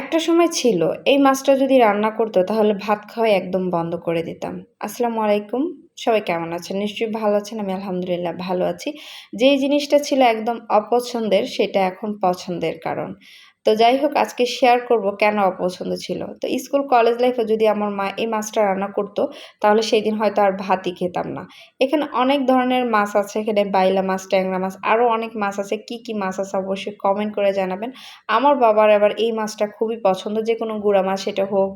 একটা সময় ছিল, এই মাছটা যদি রান্না করতো তাহলে ভাত খাওয়াই একদম বন্ধ করে দিতাম। আসসালামু আলাইকুম, সবাই কেমন আছেন? নিশ্চয়ই ভালো আছেন, আমি আলহামদুলিল্লাহ ভালো আছি। যেই জিনিসটা ছিল একদম অপছন্দের, সেটা এখন পছন্দের কারণ। তো যাই হোক, আজকে শেয়ার করব কেন অপছন্দ ছিল। তো স্কুল কলেজ লাইফে যদি আমার মা এই মাছটা রান্না করতো, তাহলে সেই দিন হয়তো আর ভাতই খেতাম না। এখানে অনেক ধরনের মাছ আছে, এখানে বাইলা মাছ, ট্যাংরা মাছ আরও অনেক মাছ আছে। কি কি মাছ আছে অবশ্যই কমেন্ট করে জানাবেন। আমার বাবার আবার এই মাছটা খুবই পছন্দ, যে কোনো গুঁড়া মাছ, সেটা হোক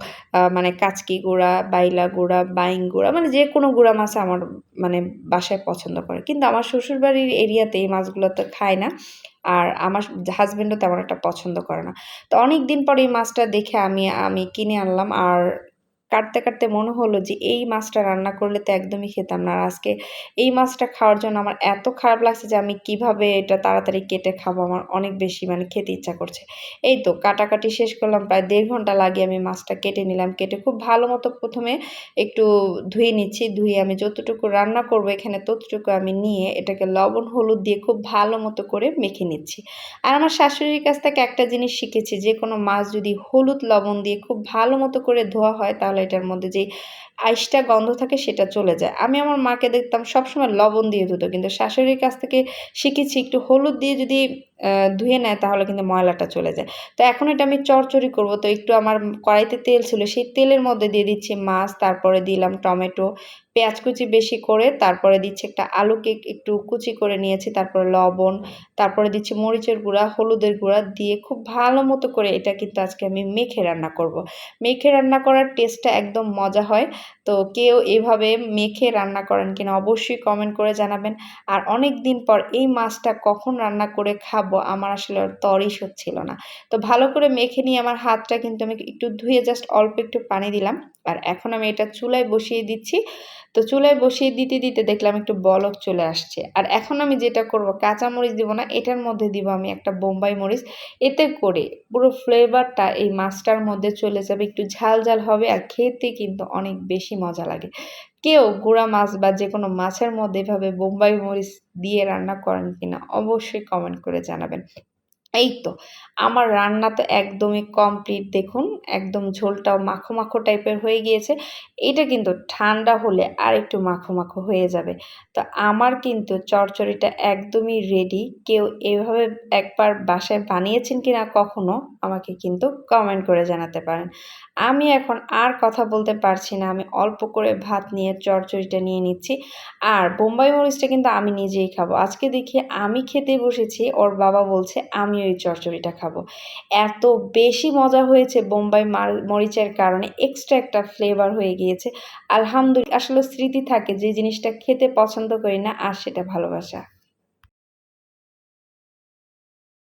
মানে কাচকি গুঁড়া, বাইলা গুঁড়া বাইং গুঁড়া মানে যে কোনো গুঁড়া মাছ আমার মানে বাসায় পছন্দ করে। কিন্তু আমার শ্বশুরবাড়ির এরিয়াতে এই মাছগুলো তো খায় না। আর আমার হাজব্যান্ডও তেমন একটা পছন্দ করে না। তো অনেক দিন পর এই মাছটা দেখে আমি আমি কিনে আনলাম আর কাটতে কাটতে মনে হলো যে এই মাছটা রান্না করলে তো একদমই খেতাম না। আর আজকে এই মাছটা খাওয়ার জন্য আমার এত খারাপ লাগছে যে আমি কীভাবে এটা তাড়াতাড়ি কেটে খাব? আমার অনেক বেশি মানে খেতে ইচ্ছা করছে। এই তো কাটাকাটি শেষ করলাম, প্রায় দেড় ঘণ্টা লাগে আমি মাছটা কেটে নিলাম। কেটে খুব ভালো মতো প্রথমে একটু ধুয়ে নিচ্ছি। ধুয়ে আমি যতটুকু রান্না করব এখানে ততটুকু আমি নিয়ে এটাকে লবণ, হলুদ দিয়ে খুব ভালো মতো করে মেখে নিচ্ছি। আর আমার শাশুড়ির কাছ থেকে একটা জিনিস শিখেছি, যে কোনো মাছ যদি হলুদ, লবণ দিয়ে খুব ভালো মতো করে ধোয়া হয় তাহলে তাহলে এটার মধ্যে যে আইসটা গন্ধ থাকে সেটা চলে যায়। আমি আমার মাকে দেখতাম সবসময় লবণ দিয়ে ধুতো, কিন্তু শাশুড়ির কাছ থেকে শিখেছি একটু হলুদ দিয়ে যদি ধুয়ে নেয়, তাহলে কিন্তু ময়লাটা চলে যায়। তো এখন এটা আমি চরচড়ি করব। তো একটু আমার কড়াইতে তেল ছিল, সেই তেলের মধ্যে দিয়ে দিচ্ছি মাছ, তারপরে দিলাম টমেটো, পেঁয়াজ কুচি বেশি করে, তারপরে দিচ্ছি একটা আলু কেক একটু কুচি করে নিয়েছি, তারপরে লবণ, তারপরে দিচ্ছি মরিচের গুঁড়া, হলুদের গুঁড়া দিয়ে খুব ভালো মতো করে এটা কিন্তু আজকে আমি মেখে রান্না করব। মেখে রান্না করার টেস্টটা একদম মজা হয়। তো কেউ এভাবে মেখে রান্না করেন কিনা অবশ্যই কমেন্ট করে জানাবেন। আর অনেক দিন পর এই মাছটা কখন রান্না করে খাব আমার আসলে তরই হচ্ছিল না। তো ভালো করে মেখে নিয়ে আমার হাতটা কিন্তু আমি একটু ধুয়ে জাস্ট অল্প একটু পানি দিলাম। আর এখন আমি এটা চুলায় বসিয়ে দিচ্ছি। তো চুলায় বসিয়ে দিতে দিতে দেখলাম একটু বলক চলে আসছে। আর এখন আমি যেটা করব কাঁচা মরিচ দিব না, এটার মধ্যে দিব আমি একটা বোম্বাই মরিচ। এতে করে পুরো ফ্লেভারটা এই মাছটার মধ্যে চলে যাবে। একটু ঝাল ঝাল হবে আর খেতে কিন্তু অনেক বেশি মজা লাগে। কেউ গুঁড়া মাছ বা যে কোনো মাছের মধ্যে এভাবে বোম্বাই মরিচ দিয়ে রান্না করেন কিনা অবশ্যই কমেন্ট করে জানাবেন। এই তো আমার রান্না তো একদমই কমপ্লিট দেখুন, একদম ঝোলটাও মাখো মাখো টাইপের হয়ে গিয়েছে। এটা কিন্তু ঠান্ডা হলে আর একটু মাখো মাখো হয়ে যাবে। তো আমার কিন্তু চরচড়িটা একদমই রেডি কেউ এভাবে একবার বাসায় বানিয়েছেন কি না কখনো আমাকে কিন্তু কমেন্ট করে জানাতে পারেন। আমি এখন আর কথা বলতে পারছি না, আমি অল্প করে ভাত নিয়ে চরচড়িটা নিয়ে নিচ্ছি। আর বোম্বাই মরিচটা কিন্তু আমি নিজেই খাব। আজকে দেখি আমি খেতে বসেছি, ওর বাবা বলছে, আমি ওই চরচড়িটা খাব। এত বেশি মজা হয়েছে বোম্বাই মাল, মরিচের কারণে। এক্সট্রা একটা ফ্লেভার হয়ে গিয়েছে। আলহামদুলিল্লাহ, আসলে স্মৃতি থাকে যে জিনিসটা খেতে পছন্দ করি না, আর সেটা ভালোবাসা।